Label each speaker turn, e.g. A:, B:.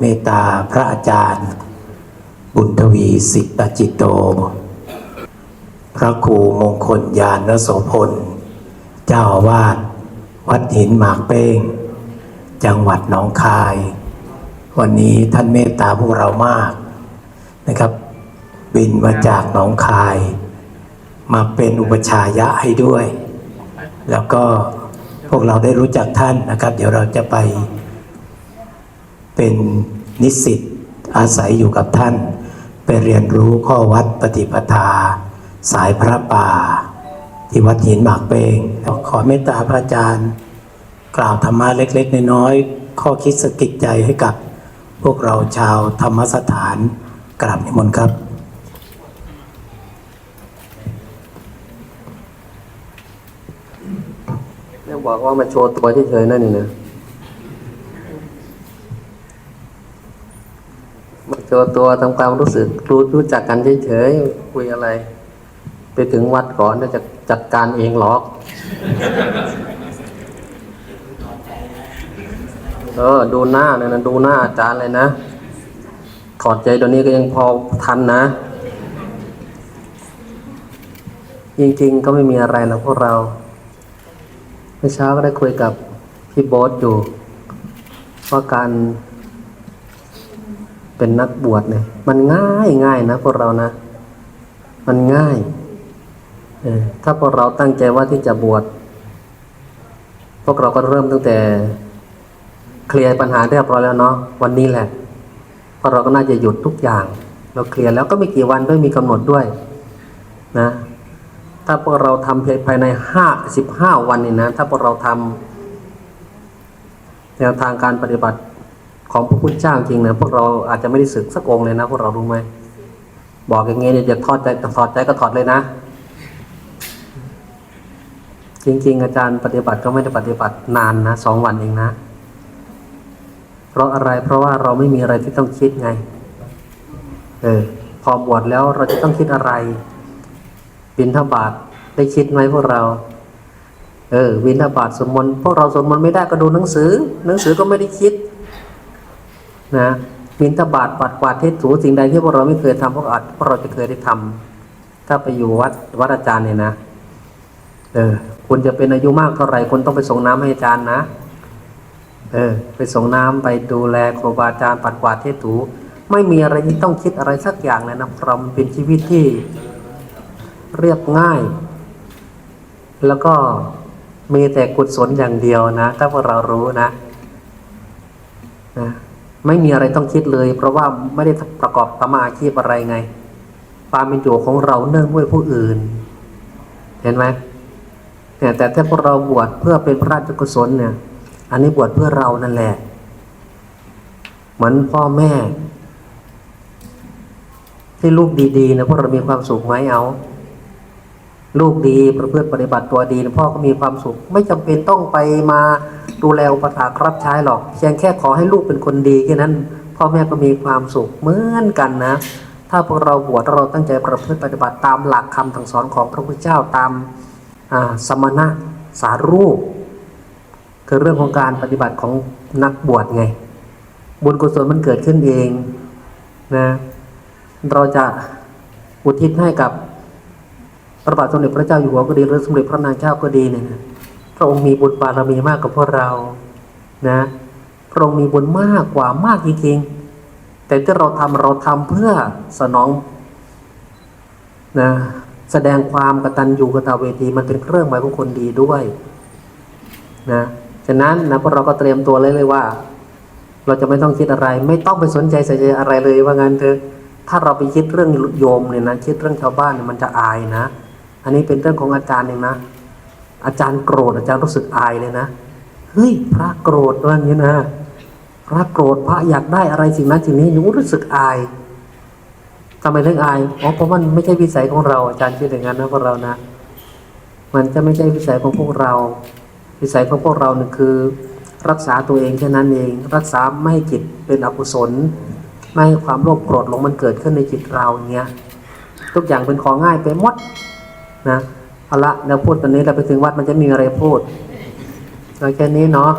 A: เมตตาพระอาจารย์ บุญทวีสิตจิตโต พระครูมงคลยานโสพล เจ้าวาสวัดหินหมากเป้ง จังหวัดหนองคาย วันนี้ท่านเมตตาพวกเรามากนะครับ บินมาจากหนองคาย มาเป็นอุปชายะให้ด้วย แล้วก็พวกเราได้รู้จักท่านนะครับ เดี๋ยวเราจะไป เป็นนิสิตอาศัยอยู่กับท่าน ไปเรียนรู้ข้อวัดปฏิปทา สายพระป่า ที่วัดหินหมากเปงขอเมตตาพระอาจารย์ กล่าวธรรมะเล็ก ๆ น้อยๆข้อคิดสะกิดใจให้กับพวกเราชาวธรรมสถานกราบนิมนต์ครับ
B: เนี่ยบอกว่ามาโชว์ตัวเฉยๆนั่นนี่นะ มาโชว์ตัวทำความรู้สึกรู้รู้จักกันเฉยๆคุยอะไร ไปถึงวัดก่อนจะจัดการเองหรอกเออดูหน้าเนี่ยนะดูหน้าอาจารย์เลยนะถอดใจตัวนี้ก็ยังพอทันนะ จริงๆก็ไม่มีอะไรแล้วพวกเราเมื่อเช้าก็ได้คุยกับพี่โบ๊ทอยู่ว่าการ เป็นนักบวชเนี่ยมันง่ายง่ายนะพวกเรานะ มันง่ายเออถ้าพวกเราตั้งใจว่าที่จะบวชพวกเราก็เริ่มตั้งแต่ เคลียร์ปัญหาเรียบร้อยแล้วเนาะวันนี้แหละพวกเราก็น่าจะหยุดทุกอย่าง เราเคลียร์แล้วก็ไม่กี่วันด้วยมีกำหนดด้วย นะ ถ้าพวกเราทำเพียงภายในห้าสิบห้าวันนี่นะถ้าพวกเราทำแนวทางการปฏิบัติ ของพระพุทธเจ้าจริงนะพวกเราอาจจะไม่ได้สึกสักองเลยนะพวกเรารู้ไหมบอกอย่างงี้เนี่ยจะทอดใจถอดใจก็ถอดเลยนะ จริง ๆ อาจารย์ปฏิบัติก็ไม่ได้ปฏิบัตินานนะสองวันเองนะ เพราะอะไรเพราะว่าเราไม่มีอะไรที่ต้องคิดไง เออพอบวชแล้วเราจะต้องคิดอะไรบินทบาทได้คิดไหมพวกเรา เออบินทบาทสวดมนต์พวกเราสวดมนต์ไม่ได้ก็ดูหนังสือ หนังสือก็ไม่ได้คิด นะบินทบาทปัดกวาดเทศถูสิ่งใดที่พวกเราไม่เคยทำพวกอาจพวกเราจะเคยได้ทำถ้าไปอยู่วัดวัดอาจารย์เนี่ยนะเออคุณจะเป็นอายุมากเท่าไหร่คุณต้องไปส่งน้ำให้อาจารย์นะเออไปส่งน้ำไปดูแลครูบาอาจารย์ปัดกวาดเทศถู ไม่มีอะไรที่ต้องคิดอะไรสักอย่างเลยนะเรามันเป็นชีวิตที่เรียบง่าย แล้วก็มีแต่กุศลอย่างเดียวนะ ถ้าพวกเรารู้นะนะ ไม่มีอะไรต้องคิดเลย เพราะว่าไม่ได้ประกอบธรรมาอาชีพอะไรไงความเป็นอยู่ของเราเนื่องด้วยผู้อื่น เห็นไหมเนี่ยแต่ถ้าพวกเราบวชเพื่อเป็นพระราชกุศลเนี่ย อันนี้บวชเพื่อเรานั่นแหละ เหมือนพ่อแม่ ที่ลูกดีๆนะพวกเรามีความสุขไหมเอา ลูกดีประพฤติปฏิบัติตัวดีพ่อก็มีความสุข ไม่จำเป็นต้องไปมาดูแลอุปถากรับใช้หรอกเพียงแค่ขอให้ลูกเป็นคนดีแค่นั้น พ่อแม่ก็มีความสุขเหมือนกันนะ ถ้าพวกเราบวชเราตั้งใจประพฤติปฏิบัติตามหลักคำสั่งสอนของพระพุทธเจ้าตามสมณะสารูปคือเรื่องของการปฏิบัติของนักบวชไง บุญกุศลมันเกิดขึ้นเองนะเราจะอุทิศให้กับ พระบาทสมเด็จพระเจ้าอยู่หัวก็ดีหรือสมเด็จพระนางเจ้าก็ดีเนี่ยนะพระองค์มีบุญบารมีมากกว่าพวกเรานะพระองค์มีบุญมากกว่ามากจริงๆ แต่ที่เราทำเราทำเพื่อสนองนะแสดงความกตัญญูกตเวทีมันเป็นเครื่องหมายของคนดีด้วยนะฉะนั้นนะพวกเราก็เตรียมตัวเลยเลยว่า เราจะไม่ต้องคิดอะไร ไม่ต้องไปสนใจใส่ใจอะไรเลยว่างั้นเถอะถ้าเราไปคิดเรื่องโยมเนี่ยนะคิดเรื่องชาวบ้านเนี่ยมันจะอายนะ อันนี้เป็นเรื่องของอาจารย์เองนะ อาจารย์โกรธอาจารย์รู้สึกอายเลยนะ เฮ้ย พระโกรธว่าอย่างนี้นะ พระโกรธพระอยากได้อะไรสิ่งนั้นสิ่งนี้หนูรู้สึกอายทำไมเรื่องอาย อ๋อ เพราะมันไม่ใช่วิสัยของเรา อาจารย์คิดอย่างนั้นนะพวกเรานะ มันจะไม่ใช่วิสัยของพวกเรา วิสัยของพวกเราเนี่ยคือ รักษาตัวเองแค่นั้นเอง รักษาไม่ให้จิตเป็นอกุศล ไม่ให้ความโลภโกรธลงมันเกิดขึ้นในจิตเราอย่างเงี้ย ทุกอย่างเป็นของง่ายไปหมด นะเอาละเราพูดตอนนี้เราไปถึงวัดมันจะมีอะไรพูดเอาแค่นี้เนาะ